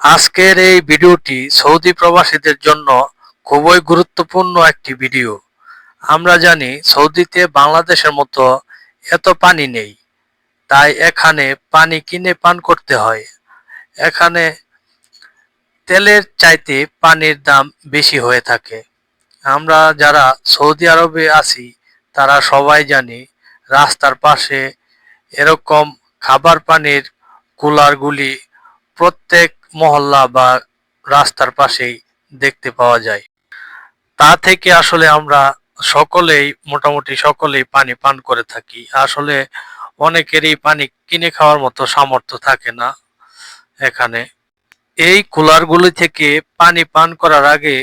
আজকের এই ভিডিওটি সৌদি প্রবাসীদের জন্য খুবই গুরুত্বপূর্ণ একটি ভিডিও। আমরা জানি সৌদিতে বাংলাদেশের মতো এত পানি নেই, তাই এখানে পানি কিনে পান করতে হয়। এখানে তেলের চাইতে পানির দাম বেশি হয়ে থাকে। আমরা যারা সৌদি আরবে আছি, তারা সবাই জানি রাস্তার পাশে এরকম খাবার পানির কুলারগুলি প্রত্যেক মহল্লা বা রাস্তার পাশেই দেখতে পাওয়া যায়। তা থেকে আসলে আমরা সকলেই, মোটামুটি সকলেই পানি পান করে থাকি। আসলে অনেকেরই পানি কিনে খাওয়ার মতো সামর্থ্য থাকে না এখানে। এই কুলারগুলি থেকে পানি পান করার আগে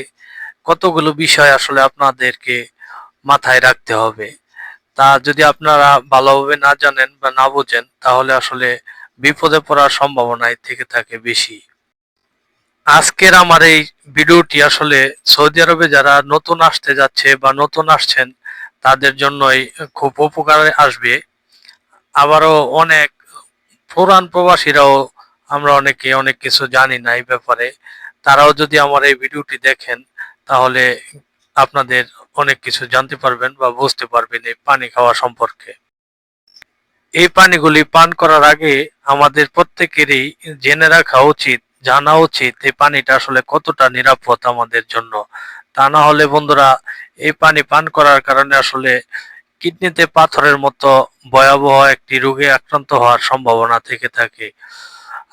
কতগুলো বিষয় আসলে আপনাদেরকে মাথায় রাখতে হবে? তা যদি আপনারা ভালোভাবে না জানেন বা না বোঝেন, তাহলে আসলে বিপদে পড়ার সম্ভাবনা এর থেকে থাকে বেশি। আজকের আমার এই ভিডিওটি আসলে সৌদি আরবে যারা নতুন আসতে যাচ্ছে বা নতুন আসছেন, তাদের জন্যই খুব উপকারে আসবে। আবারও অনেক পুরান প্রবাসীরাও আমরা অনেকে অনেক কিছু জানি না এই ব্যাপারে। তারাও যদি আমার এই ভিডিওটি দেখেন, তাহলে আপনাদের অনেক কিছু জানতে পারবেন বা বুঝতে পারবেন এই পানি খাওয়া সম্পর্কে। এই পানিগুলি পান করার আগে আমাদের প্রত্যেকেরই জেনে রাখা উচিত জানা উচিত এই পানিটা আসলে কতটা নিরাপদ আমাদের জন্য। তা না হলে বন্ধুরা, এই পানি পান করার কারণে আসলে কিডনিতে পাথরের মতো ভয়াবহ একটি রোগে আক্রান্ত হওয়ার সম্ভাবনা থেকে থাকে।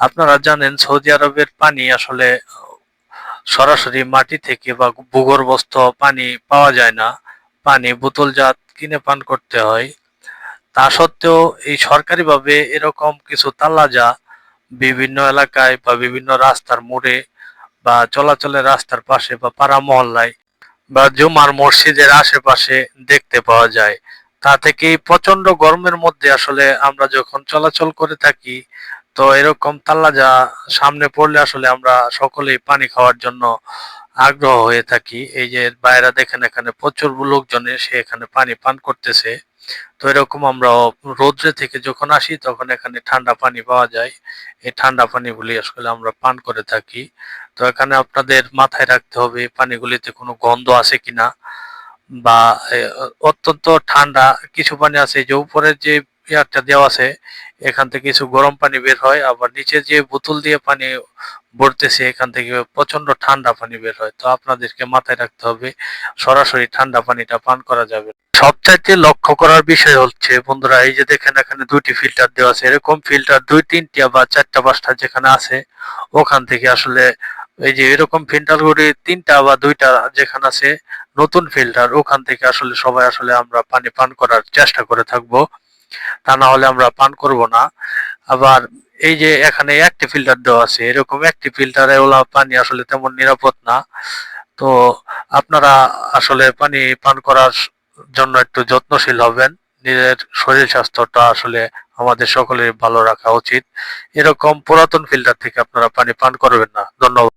আপনারা জানেন, সৌদি আরবের পানি আসলে সরাসরি মাটি থেকে বা ভূগর্ভস্থ পানি পাওয়া যায় না। পানি বোতলজাত কিনে পান করতে হয়। তা সত্ত্বেও এই সরকারিভাবে এরকম কিছু তাল্লাজা বিভিন্ন এলাকায় বা বিভিন্ন রাস্তার মোড়ে বা চলাচলের রাস্তার পাশে বা পাড়া মহল্লায় বা জুমার মসজিদের আশেপাশে দেখতে পাওয়া যায়। তা থেকে প্রচণ্ড গরমের মধ্যে আসলে আমরা যখন চলাচল করে থাকি, তো এরকম তাল্লাজা সামনে পড়লে আসলে আমরা সকলেই পানি খাওয়ার জন্য আগ্রহ হয়ে থাকি। এই যে বাইরা দেখেন এখানে প্রচুর লোকজনে সে এখানে পানি পান করতেছে। তো এরকম আমরা রৌদ্রে থেকে যখন আসি তখন এখানে ঠান্ডা পানি পাওয়া যায়। এই ঠান্ডা পানিগুলি আসলে আমরা পান করে থাকি। তো এখানে আপনাদের মাথায় রাখতে হবে পানিগুলিতে কোনো গন্ধ আছে কিনা বা অত্যন্ত ঠান্ডা কিছু পানি আছে যে উপরের যে ইয়ারটা দেওয়া আছে, এখান থেকে কিছু গরম পানি বের হয়, আবার নিচে যে বোতল দিয়ে পানি ভরতেছে এখান থেকে প্রচণ্ড ঠান্ডা পানি বের হয়। তো আপনাদেরকে মাথায় রাখতে হবে, সরাসরি ঠান্ডা পানিটা পান করা যাবে। সবচাইতে লক্ষ্য করার বিষয় হচ্ছে, বন্ধুরা, এই যে দেখেন এখানে দুইটি ফিল্টার দেওয়া আছে। এরকম ফিল্টার দুই, তিনটা বা চারটা, পাঁচটা যেখানে আছে, ওখান থেকে আসলে এই যে এরকম ফিল্টারগুলি তিনটা বা দুইটা যেখানে আছে, নতুন ফিল্টার ওখান থেকে আসলে সবাই আসলে আমরা পানি পান করার চেষ্টা করে থাকব। তা না হলে আমরা পান করব না। আবার এই যে এখানে একটি ফিল্টার দেওয়া আছে, এরকম একটি ফিল্টারে ওলা পানি আসলে তেমন নিরাপদ না। তো আপনারা আসলে পানি পান করার জন্য একটু যত্নশীল হবেন। নিজের শরীর স্বাস্থ্যটা আসলে আমাদের সকলের ভালো রাখা উচিত। এরকম পুরাতন ফিল্টার থেকে আপনারা পানি পান করবেন না। ধন্যবাদ।